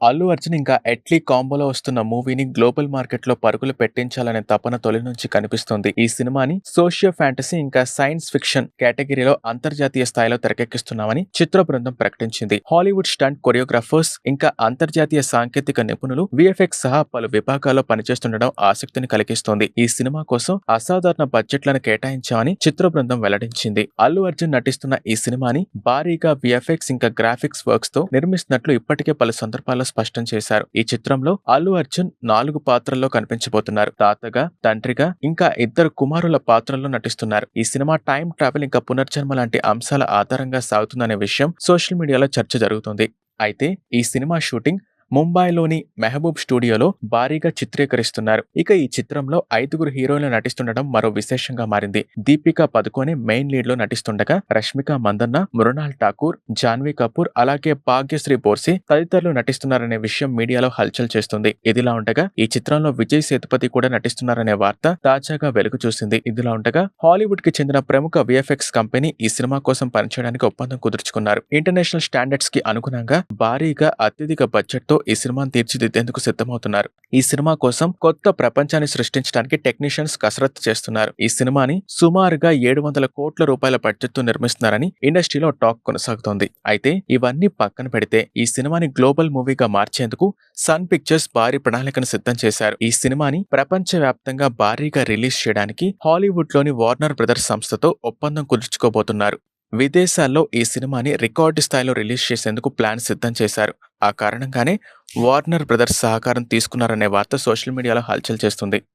అల్లు అర్జున్ ఇంకా ఎట్లీ కాంబోలో వస్తున్న మూవీని గ్లోబల్ మార్కెట్లో పరుగులు పెట్టించాలనే తపన తొలి నుంచి కనిపిస్తుంది. ఈ సినిమాని సోషియో ఫ్యాంటసీ ఇంకా సైన్స్ ఫిక్షన్ కేటగిరీలో అంతర్జాతీయ స్థాయిలో తెరకెక్కిస్తున్నామని చిత్ర బృందం ప్రకటించింది. హాలీవుడ్ స్టంట్ కొరియోగ్రాఫర్స్ ఇంకా అంతర్జాతీయ సాంకేతిక నిపుణులు విఎఫ్ఎక్స్ సహా పలు విభాగాల్లో పనిచేస్తుండడం ఆసక్తిని కలిగిస్తోంది. ఈ సినిమా కోసం అసాధారణ బడ్జెట్లను కేటాయించామని చిత్ర బృందం వెల్లడించింది. అల్లు అర్జున్ నటిస్తున్న ఈ సినిమాని భారీగా విఎఫ్ఎక్స్ ఇంకా గ్రాఫిక్స్ వర్క్స్తో నిర్మిస్తున్నట్లు ఇప్పటికే పలు సందర్భాల్లో స్పష్టం చేశారు. ఈ చిత్రంలో అల్లు అర్జున్ నాలుగు పాత్రల్లో కనిపించబోతున్నారు. తాతగా తండ్రిగా ఇంకా ఇద్దరు కుమారుల పాత్రల్లో నటిస్తున్నారు. ఈ సినిమా టైం ట్రావెల్ ఇంకా పునర్జన్మ లాంటి అంశాల ఆధారంగా సాగుతుందనే విషయం సోషల్ మీడియాలో చర్చ జరుగుతుంది. అయితే ఈ సినిమా షూటింగ్ ముంబైలోని మెహబూబ్ స్టూడియోలో భారీగా చిత్రీకరిస్తున్నారు. ఇక ఈ చిత్రంలో ఐదుగురు హీరోలు నటిస్తుండడం మరో విశేషంగా మారింది. దీపిక పదుకొని మెయిన్ లీడ్లో నటిస్తుండగా రష్మిక మందన్న మృణాల్ ఠాకూర్ జాన్వీ కపూర్ అలాగే భాగ్యశ్రీ బోర్సి తదితరులు నటిస్తున్నారనే విషయం మీడియాలో హల్చల్ చేస్తుంది. ఇదిలా ఉండగా ఈ చిత్రంలో విజయ్ సేతుపతి కూడా నటిస్తున్నారనే వార్త తాజాగా వెలుగు చూసింది. ఇదిలా ఉండగా హాలీవుడ్కి చెందిన ప్రముఖ విఎఫ్ఎక్స్ కంపెనీ ఈ సినిమా కోసం పనిచేయడానికి ఒప్పందం కుదుర్చుకున్నారు. ఇంటర్నేషనల్ స్టాండర్డ్స్కి అనుగుణంగా భారీగా అత్యధిక బడ్జెట్తో ఈ సినిమాను తీర్చిదిద్దేందుకు సిద్ధమవుతున్నారు. ఈ సినిమా కోసం కొత్త ప్రపంచాన్ని సృష్టించడానికి టెక్నీషియన్స్ కసరత్తు చేస్తున్నారు. ఈ సినిమాని సుమారుగా ఏడు వందల కోట్ల రూపాయల బడ్జెట్తో నిర్మిస్తున్నారని ఇండస్ట్రీలో టాక్ కొనసాగుతోంది. అయితే ఇవన్నీ పక్కన పెడితే ఈ సినిమాని గ్లోబల్ మూవీగా మార్చేందుకు సన్ పిక్చర్స్ భారీ ప్రణాళికను సిద్ధం చేశారు. ఈ సినిమాని ప్రపంచవ్యాప్తంగా భారీగా రిలీజ్ చేయడానికి హాలీవుడ్లోని వార్నర్ బ్రదర్స్ సంస్థతో ఒప్పందం కుదుర్చుకోబోతున్నారు. విదేశాల్లో ఈ సినిమాని రికార్డు స్థాయిలో రిలీజ్ చేసేందుకు ప్లాన్ సిద్ధం చేశారు. ఆ కారణంగానే వార్నర్ బ్రదర్స్ సహకారం తీసుకున్నారనే వార్త సోషల్ మీడియాలో హల్చల్ చేస్తుంది.